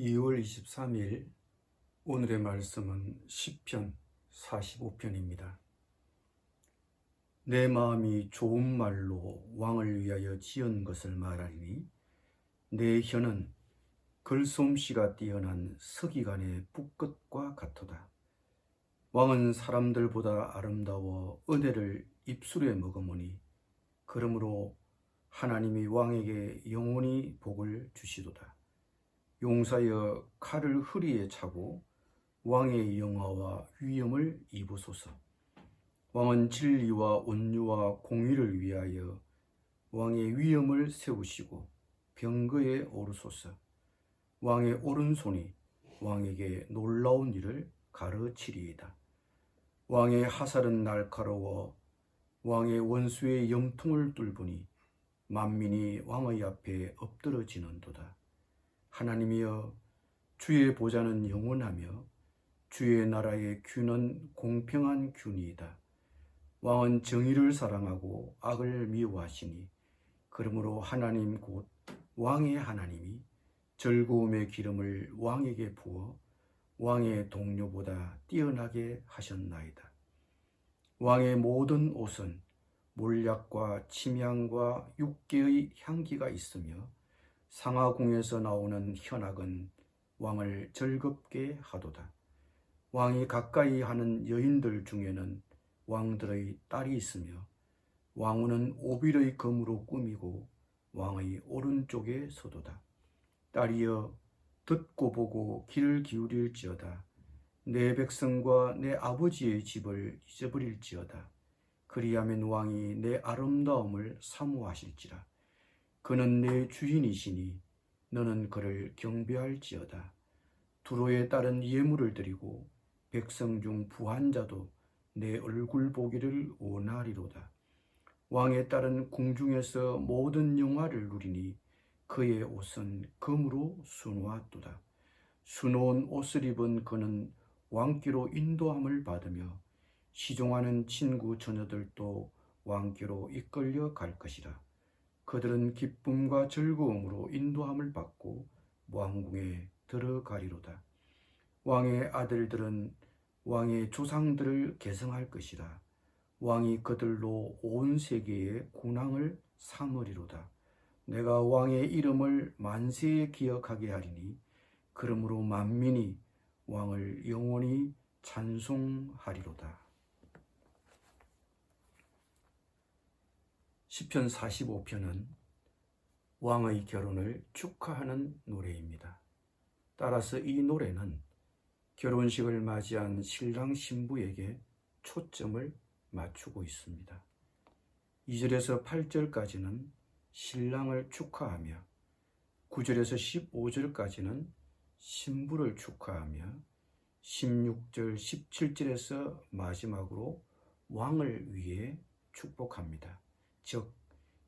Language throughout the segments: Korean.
2월 23일 오늘의 말씀은 시편 45편입니다. 내 마음이 좋은 말로 왕을 위하여 지은 것을 말하리니 내 혀는 글솜씨가 뛰어난 서기관의 붓끝과 같도다. 왕은 사람들보다 아름다워 은혜를 입술에 머금으니 그러므로 하나님이 왕에게 영원히 복을 주시도다. 용사여 칼을 허리에 차고 왕의 영화와 위엄을 입으소서. 왕은 진리와 온유와 공의를 위하여 왕의 위엄을 세우시고 병거에 오르소서. 왕의 오른손이 왕에게 놀라운 일을 가르치리이다. 왕의 하살은 날카로워 왕의 원수의 염통을 뚫으니 만민이 왕의 앞에 엎드러지는도다. 하나님이여 주의 보좌는 영원하며 주의 나라의 균은 공평한 균이다. 왕은 정의를 사랑하고 악을 미워하시니 그러므로 하나님 곧 왕의 하나님이 즐거움의 기름을 왕에게 부어 왕의 동료보다 뛰어나게 하셨나이다. 왕의 모든 옷은 몰약과 침향과 육계의 향기가 있으며 상하궁에서 나오는 현악은 왕을 즐겁게 하도다. 왕이 가까이 하는 여인들 중에는 왕들의 딸이 있으며 왕후는 오빌의 검으로 꾸미고 왕의 오른쪽에 서도다. 딸이여 듣고 보고 귀를 기울일지어다. 내 백성과 내 아버지의 집을 잊어버릴지어다. 그리하면 왕이 내 아름다움을 사모하실지라. 그는 내 주인이시니 너는 그를 경배할지어다. 두로에 따른 예물을 드리고 백성 중 부한 자도 내 얼굴 보기를 원하리로다. 왕에 따른 궁중에서 모든 영화를 누리니 그의 옷은 금으로 수놓았도다. 수놓은 옷을 입은 그는 왕께로 인도함을 받으며 시종하는 친구 처녀들도 왕께로 이끌려 갈 것이라. 그들은 기쁨과 즐거움으로 인도함을 받고 왕궁에 들어가리로다. 왕의 아들들은 왕의 조상들을 계승할 것이라. 왕이 그들로 온 세계의 군왕을 삼으리로다. 내가 왕의 이름을 만세에 기억하게 하리니 그러므로 만민이 왕을 영원히 찬송하리로다. 시편 45편은 왕의 결혼을 축하하는 노래입니다. 따라서 이 노래는 결혼식을 맞이한 신랑 신부에게 초점을 맞추고 있습니다. 2절에서 8절까지는 신랑을 축하하며 9절에서 15절까지는 신부를 축하하며 16절, 17절에서 마지막으로 왕을 위해 축복합니다. 즉,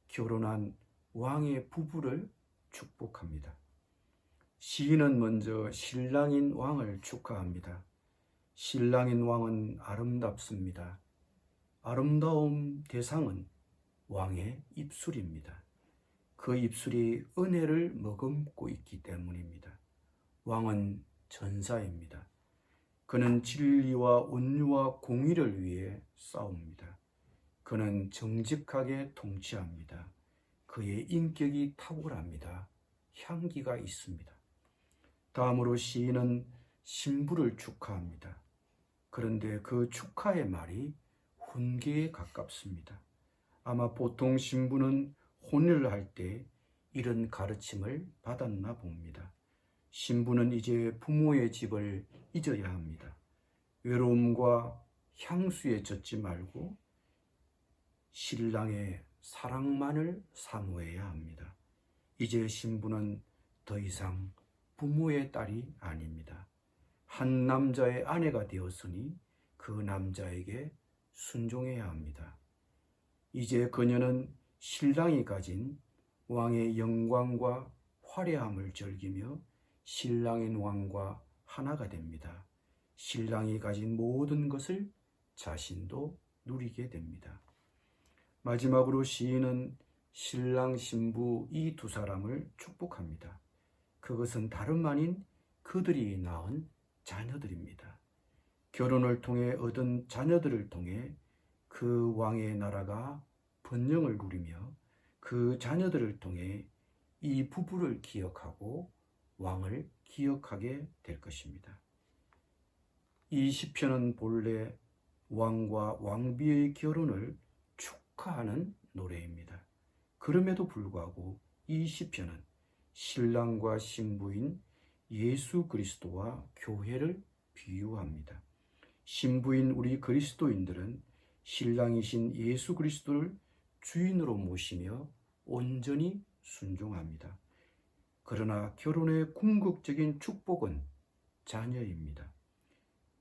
결혼한 왕의 부부를 축복합니다. 시인은 먼저 신랑인 왕을 축하합니다. 신랑인 왕은 아름답습니다. 아름다움 대상은 왕의 입술입니다. 그 입술이 은혜를 머금고 있기 때문입니다. 왕은 전사입니다. 그는 진리와 온유와 공의를 위해 싸웁니다. 그는 정직하게 통치합니다. 그의 인격이 탁월합니다. 향기가 있습니다. 다음으로 시인은 신부를 축하합니다. 그런데 그 축하의 말이 훈계에 가깝습니다. 아마 보통 신부는 혼인을 할 때 이런 가르침을 받았나 봅니다. 신부는 이제 부모의 집을 잊어야 합니다. 외로움과 향수에 젖지 말고 신랑의 사랑만을 사모해야 합니다. 이제 신부는 더 이상 부모의 딸이 아닙니다. 한 남자의 아내가 되었으니 그 남자에게 순종해야 합니다. 이제 그녀는 신랑이 가진 왕의 영광과 화려함을 즐기며 신랑인 왕과 하나가 됩니다. 신랑이 가진 모든 것을 자신도 누리게 됩니다. 마지막으로 시인은 신랑, 신부 이 두 사람을 축복합니다. 그것은 다름 아닌 그들이 낳은 자녀들입니다. 결혼을 통해 얻은 자녀들을 통해 그 왕의 나라가 번영을 누리며 그 자녀들을 통해 이 부부를 기억하고 왕을 기억하게 될 것입니다. 이 시편은 본래 왕과 왕비의 결혼을 축하하는 노래입니다. 그럼에도 불구하고 이 시편은 신랑과 신부인 예수 그리스도와 교회를 비유합니다. 신부인 우리 그리스도인들은 신랑이신 예수 그리스도를 주인으로 모시며 온전히 순종합니다. 그러나 결혼의 궁극적인 축복은 자녀입니다.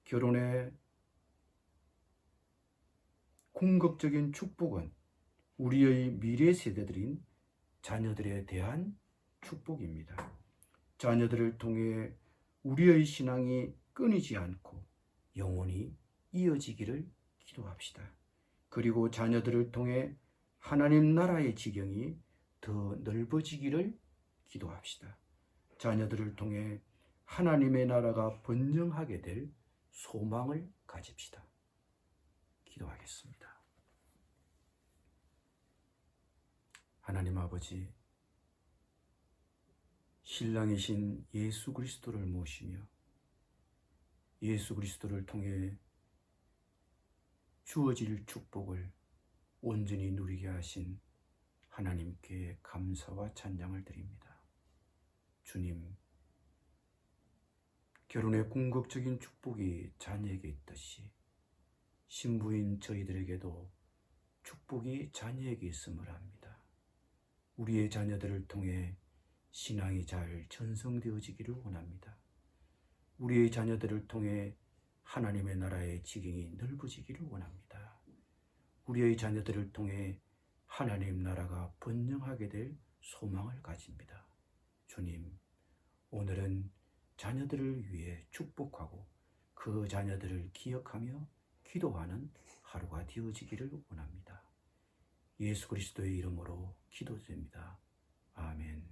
결혼의 궁극적인 축복은 우리의 미래 세대들인 자녀들에 대한 축복입니다. 자녀들을 통해 우리의 신앙이 끊이지 않고 영원히 이어지기를 기도합시다. 그리고 자녀들을 통해 하나님 나라의 지경이 더 넓어지기를 기도합시다. 자녀들을 통해 하나님의 나라가 번영하게 될 소망을 가집시다. 기도하겠습니다. 하나님 아버지, 신랑이신 예수 그리스도를 모시며 예수 그리스도를 통해 주어질 축복을 온전히 누리게 하신 하나님께 감사와 찬양을 드립니다. 주님, 결혼의 궁극적인 축복이 자녀에게 있듯이 신부인 저희들에게도 축복이 자녀에게 있음을 합니다. 우리의 자녀들을 통해 신앙이 잘 전성되어지기를 원합니다. 우리의 자녀들을 통해 하나님의 나라의 지경이 넓어지기를 원합니다. 우리의 자녀들을 통해 하나님 나라가 번영하게 될 소망을 가집니다. 주님, 오늘은 자녀들을 위해 축복하고 그 자녀들을 기억하며 기도하는 하루가 되어지기를 원합니다. 예수 그리스도의 이름으로 기도드립니다. 아멘.